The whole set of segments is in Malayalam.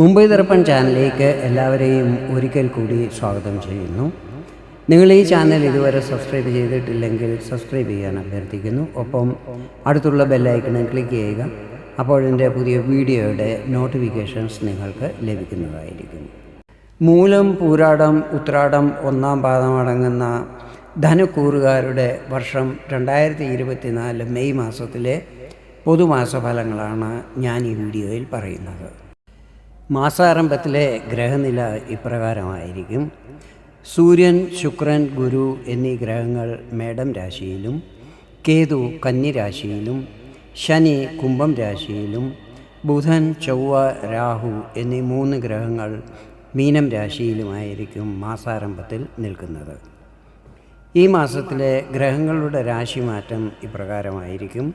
മുംബൈ ദർപ്പൺ ചാനലിലേക്ക് എല്ലാവരെയും ഒരിക്കൽ കൂടി സ്വാഗതം ചെയ്യുന്നു. നിങ്ങൾ ഈ ചാനൽ ഇതുവരെ സബ്സ്ക്രൈബ് ചെയ്തിട്ടില്ലെങ്കിൽ സബ്സ്ക്രൈബ് ചെയ്യാൻ അഭ്യർത്ഥിക്കുന്നു. ഒപ്പം അടുത്തുള്ള ബെല്ലൈക്കണിൽ ക്ലിക്ക് ചെയ്യുക. അപ്പോഴെന്റെ പുതിയ വീഡിയോയുടെ നോട്ടിഫിക്കേഷൻസ് നിങ്ങൾക്ക് ലഭിക്കുന്നതായിരിക്കും. മൂലം പൂരാടം ഉത്രാടം ഒന്നാം പാദമടങ്ങുന്ന ധനക്കൂറുകാരുടെ വർഷം രണ്ടായിരത്തി ഇരുപത്തിനാല് മെയ് മാസത്തിലെ പൊതുമാസ ഫലങ്ങളാണ് ഞാൻ ഈ വീഡിയോയിൽ പറയുന്നത്. മാസാരംഭത്തിലെ ഗ്രഹനില ഇപ്രകാരമായിരിക്കും. സൂര്യൻ ശുക്രൻ ഗുരു എന്നീ ഗ്രഹങ്ങൾ മേടം രാശിയിലും കേതു കന്നിരാശിയിലും ശനി കുംഭം രാശിയിലും ബുധൻ ചൊവ്വ രാഹു എന്നീ മൂന്ന് ഗ്രഹങ്ങൾ മീനം രാശിയിലുമായിരിക്കും മാസാരംഭത്തിൽ നിൽക്കുന്നത്. ഈ മാസത്തിലെ ഗ്രഹങ്ങളുടെ രാശിമാറ്റം ഇപ്രകാരമായിരിക്കും.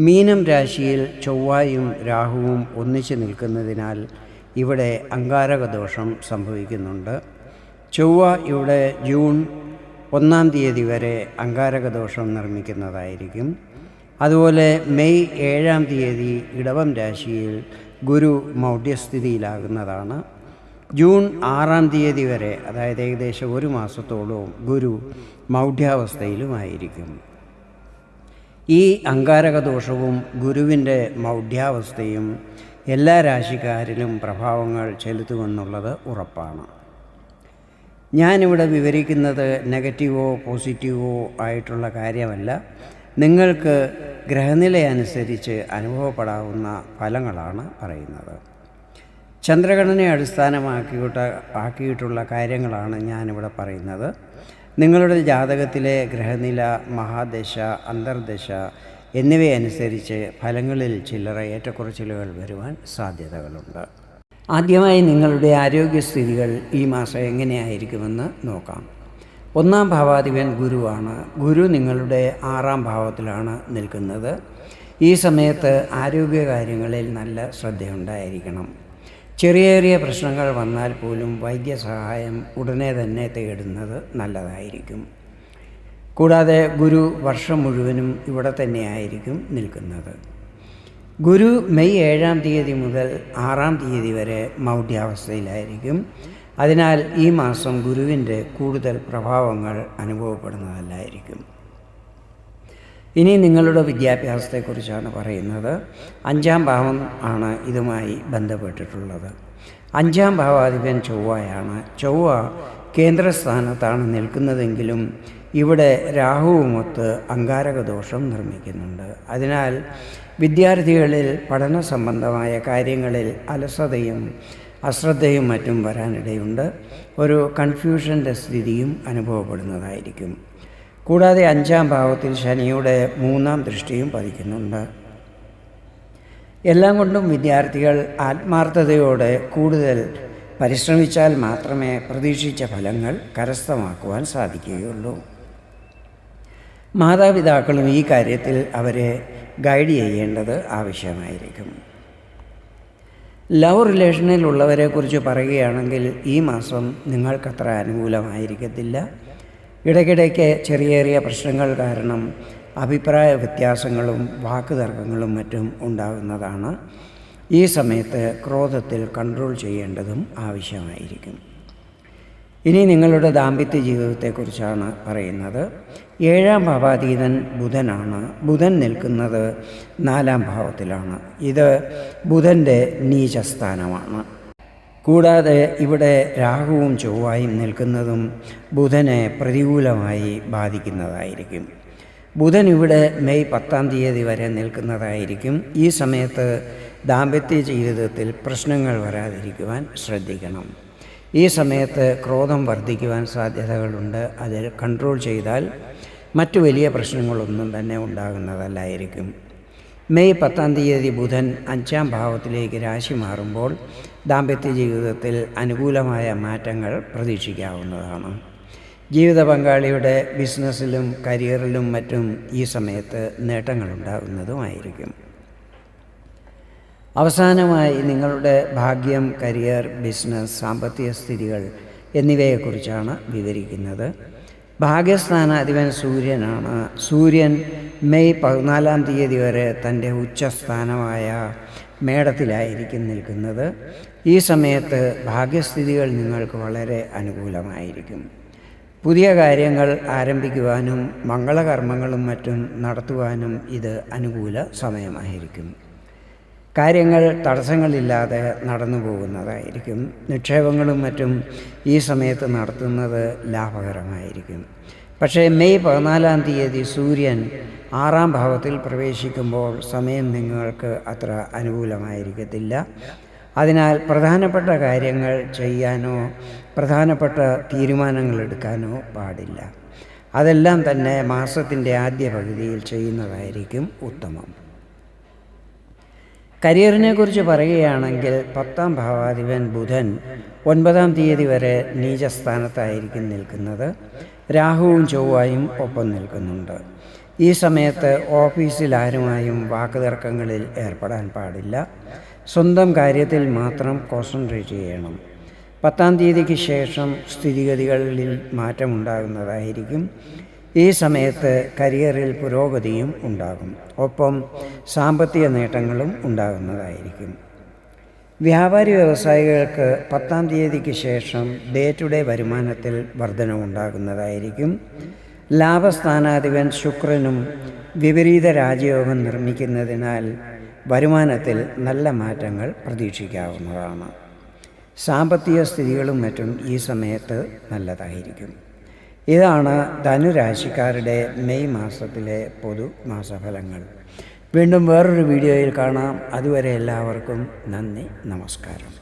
മീനം രാശിയിൽ ചൊവ്വായും രാഹുവും ഒന്നിച്ചു നിൽക്കുന്നതിനാൽ ഇവിടെ അങ്കാരകദോഷം സംഭവിക്കുന്നുണ്ട്. ചൊവ്വ ഇവിടെ ജൂൺ ഒന്നാം തീയതി വരെ അങ്കാരകദോഷം നിർമ്മിക്കുന്നതായിരിക്കും. അതുപോലെ മെയ് ഏഴാം തീയതി ഇടവം രാശിയിൽ ഗുരു മൗഢ്യസ്ഥിതിയിലാകുന്നതാണ്. ജൂൺ ആറാം തീയതി വരെ അതായത് ഏകദേശം ഒരു മാസത്തോളവും ഗുരു മൗഢ്യാവസ്ഥയിലുമായിരിക്കും. ഈ അങ്കാരകദോഷവും ഗുരുവിന്റെ മൗഢ്യാവസ്ഥയും എല്ലാ രാശിക്കാരിലും പ്രഭാവങ്ങൾ ചെലുത്തുമെന്നുള്ളത് ഉറപ്പാണ്. ഞാനിവിടെ വിവരിക്കുന്നത് നെഗറ്റീവോ പോസിറ്റീവോ ആയിട്ടുള്ള കാര്യമല്ല. നിങ്ങൾക്ക് ഗ്രഹനില അനുസരിച്ച് അനുഭവപ്പെടാവുന്ന ഫലങ്ങളാണ് പറയുന്നത്. ചന്ദ്രഘടനയെ അടിസ്ഥാനമാക്കിയിട്ട് ആക്കിയിട്ടുള്ള കാര്യങ്ങളാണ് ഞാനിവിടെ പറയുന്നത്. നിങ്ങളുടെ ജാതകത്തിലെ ഗ്രഹനില മഹാദശ അന്തർദശ എന്നിവയനുസരിച്ച് ഫലങ്ങളിൽ ചില്ലറ ഏറ്റക്കുറച്ചിലുകൾ വരുവാൻ സാധ്യതകളുണ്ട്. ആദ്യമായി നിങ്ങളുടെ ആരോഗ്യസ്ഥിതികൾ ഈ മാസം എങ്ങനെയായിരിക്കുമെന്ന് നോക്കാം. ഒന്നാം ഭാവാധിപൻ ഗുരുവാണ്. ഗുരു നിങ്ങളുടെ ആറാം ഭാവത്തിലാണ് നിൽക്കുന്നത്. ഈ സമയത്ത് ആരോഗ്യകാര്യങ്ങളിൽ നല്ല ശ്രദ്ധയുണ്ടായിരിക്കണം. ചെറിയ ചെറിയ പ്രശ്നങ്ങൾ വന്നാൽ പോലും വൈദ്യസഹായം ഉടനെ തന്നെ തേടുന്നത് നല്ലതായിരിക്കും. കൂടാതെ ഗുരു വർഷം മുഴുവനും ഇവിടെ തന്നെയായിരിക്കും നിൽക്കുന്നത്. ഗുരു മെയ് ഏഴാം തീയതി മുതൽ ആറാം തീയതി വരെ മൗഢ്യാവസ്ഥയിലായിരിക്കും. അതിനാൽ ഈ മാസം ഗുരുവിന്റെ കൂടുതൽ പ്രഭാവങ്ങൾ അനുഭവപ്പെടുന്നതല്ലായിരിക്കും. ഇനി നിങ്ങളുടെ വിദ്യാഭ്യാസത്തെക്കുറിച്ചാണ് പറയുന്നത്. അഞ്ചാം ഭാവം ആണ് ഇതുമായി ബന്ധപ്പെട്ടിട്ടുള്ളത്. അഞ്ചാം ഭാവാധിപൻ ചൊവ്വയാണ്. ചൊവ്വ കേന്ദ്രസ്ഥാനത്താണ് നിൽക്കുന്നതെങ്കിലും ഇവിടെ രാഹുവുമൊത്ത് അങ്കാരകദോഷം നിർമ്മിക്കുന്നുണ്ട്. അതിനാൽ വിദ്യാർത്ഥികളിൽ പഠന സംബന്ധമായ കാര്യങ്ങളിൽ അലസതയും അശ്രദ്ധയും മറ്റും വരാനിടയുണ്ട്. ഒരു കൺഫ്യൂഷന്റെ സ്ഥിതിയും അനുഭവപ്പെടുന്നതായിരിക്കും. കൂടാതെ അഞ്ചാം ഭാവത്തിൽ ശനിയുടെ മൂന്നാം ദൃഷ്ടിയും പതിക്കുന്നുണ്ട്. എല്ലാം കൊണ്ടും വിദ്യാർത്ഥികൾ ആത്മാർത്ഥതയോടെ കൂടുതൽ പരിശ്രമിച്ചാൽ മാത്രമേ പ്രതീക്ഷിച്ച ഫലങ്ങൾ കരസ്ഥമാക്കുവാൻ സാധിക്കുകയുള്ളൂ. മാതാപിതാക്കളും ഈ കാര്യത്തിൽ അവരെ ഗൈഡ് ചെയ്യേണ്ടത് ആവശ്യമായിരിക്കും. ലവ് റിലേഷനിലുള്ളവരെക്കുറിച്ച് പറയുകയാണെങ്കിൽ ഈ മാസം നിങ്ങൾക്കത്ര അനുകൂലമായിരിക്കത്തില്ല. ഇടയ്ക്കിടയ്ക്ക് ചെറിയ ചെറിയ പ്രശ്നങ്ങൾ കാരണം അഭിപ്രായ വ്യത്യാസങ്ങളും വാക്കുതർക്കങ്ങളും മറ്റും ഉണ്ടാകുന്നതാണ്. ഈ സമയത്ത് ക്രോധത്തിൽ കൺട്രോൾ ചെയ്യേണ്ടതും ആവശ്യമായിരിക്കും. ഇനി നിങ്ങളുടെ ദാമ്പത്യ ജീവിതത്തെക്കുറിച്ചാണ് പറയുന്നത്. ഏഴാം ഭാവാതീതൻ ബുധനാണ്. ബുധൻ നിൽക്കുന്നത് നാലാം ഭാവത്തിലാണ്. ഇത് ബുധന്റെ നീചസ്ഥാനമാണ്. കൂടാതെ ഇവിടെ രാഹുവും ചൊവ്വായും നിൽക്കുന്നതും ബുധനെ പ്രതികൂലമായി ബാധിക്കുന്നതായിരിക്കും. ബുധൻ ഇവിടെ മെയ് പത്താം തീയതി വരെ നിൽക്കുന്നതായിരിക്കും. ഈ സമയത്ത് ദാമ്പത്യ ജീവിതത്തിൽ പ്രശ്നങ്ങൾ വരാതിരിക്കുവാൻ ശ്രദ്ധിക്കണം. ഈ സമയത്ത് ക്രോധം വർദ്ധിക്കുവാൻ സാധ്യതകളുണ്ട്. അത് കൺട്രോൾ ചെയ്താൽ മറ്റു വലിയ പ്രശ്നങ്ങളൊന്നും തന്നെ ഉണ്ടാകുന്നതല്ലായിരിക്കും. മെയ് പത്താം തീയതി ബുധൻ അഞ്ചാം ഭാവത്തിലേക്ക് രാശി മാറുമ്പോൾ ദാമ്പത്യ ജീവിതത്തിൽ അനുകൂലമായ മാറ്റങ്ങൾ പ്രതീക്ഷിക്കാവുന്നതാണ്. ജീവിത പങ്കാളിയുടെ ബിസിനസ്സിലും കരിയറിലും മറ്റും ഈ സമയത്ത് നേട്ടങ്ങളുണ്ടാകുന്നതുമായിരിക്കും. അവസാനമായി നിങ്ങളുടെ ഭാഗ്യം കരിയർ ബിസിനസ് സാമ്പത്തിക സ്ഥിതികൾ എന്നിവയെക്കുറിച്ചാണ് വിവരിക്കുന്നത്. ഭാഗ്യസ്ഥാനാധിപൻ സൂര്യനാണ്. സൂര്യൻ മെയ് പതിനാലാം തീയതി വരെ തന്റെ ഉച്ചസ്ഥാനമായ മേടത്തിലായിരിക്കും നിൽക്കുന്നത്. ഈ സമയത്ത് ഭാഗ്യസ്ഥിതികൾ നിങ്ങൾക്ക് വളരെ അനുകൂലമായിരിക്കും. പുതിയ കാര്യങ്ങൾ ആരംഭിക്കുവാനും മംഗളകർമ്മങ്ങളും മറ്റും നടത്തുവാനും ഇത് അനുകൂല സമയമായിരിക്കും. കാര്യങ്ങൾ തടസ്സങ്ങളില്ലാതെ നടന്നു പോകുന്നതായിരിക്കും. നിക്ഷേപങ്ങളും മറ്റും ഈ സമയത്ത് നടത്തുന്നത് ലാഭകരമായിരിക്കും. പക്ഷേ മെയ് പതിനാലാം തീയതി സൂര്യൻ ആറാം ഭാവത്തിൽ പ്രവേശിക്കുമ്പോൾ സമയം നിങ്ങൾക്ക് അത്ര അനുകൂലമായിരിക്കത്തില്ല. അതിനാൽ പ്രധാനപ്പെട്ട കാര്യങ്ങൾ ചെയ്യാനോ പ്രധാനപ്പെട്ട തീരുമാനങ്ങൾ എടുക്കാനോ പാടില്ല. അതെല്ലാം തന്നെ മാസത്തിന്റെ ആദ്യ പകുതിയിൽ ചെയ്യുന്നതായിരിക്കും ഉത്തമം. കരിയറിനെ കുറിച്ച് പറയുകയാണെങ്കിൽ പത്താം ഭാവാധിപൻ ബുധൻ ഒൻപതാം തീയതി വരെ നീചസ്ഥാനത്തായിരിക്കും നിൽക്കുന്നത്. രാഹുവും ചൊവ്വായും ഒപ്പം നിൽക്കുന്നുണ്ട്. ഈ സമയത്ത് ഓഫീസിൽ ആരുമായും വാക്കുതർക്കങ്ങളിൽ ഏർപ്പെടാൻ പാടില്ല. സ്വന്തം കാര്യത്തിൽ മാത്രം കോൺസെൻട്രേറ്റ് ചെയ്യണം. പത്താം തീയതിക്ക് ശേഷം സ്ഥിതിഗതികളിൽ മാറ്റമുണ്ടാകുന്നതായിരിക്കും. ഈ സമയത്ത് കരിയറിൽ പുരോഗതിയും ഉണ്ടാകും. ഒപ്പം സാമ്പത്തിക നേട്ടങ്ങളും ഉണ്ടാകുന്നതായിരിക്കും. വ്യാപാരി വ്യവസായികൾക്ക് പത്താം തീയതിക്ക് ശേഷം ഡേ ടു ഡേ വരുമാനത്തിൽ വർധനവുണ്ടാകുന്നതായിരിക്കും. ലാഭസ്ഥാനാധിപൻ ശുക്രനും വിപരീത രാജയോഗം നിർമ്മിക്കുന്നതിനാൽ വരുമാനത്തിൽ നല്ല മാറ്റങ്ങൾ പ്രതീക്ഷിക്കാവുന്നതാണ്. സാമ്പത്തിക സ്ഥിതികളും മറ്റും ഈ സമയത്ത് നല്ലതായിരിക്കും. ഇതാണ് ധനുരാശിക്കാരുടെ മെയ് മാസത്തിലെ പൊതു മാസഫലങ്ങൾ. വീണ്ടും വേറൊരു വീഡിയോയിൽ കാണാം. അതുവരെ എല്ലാവർക്കും നന്ദി നമസ്കാരം.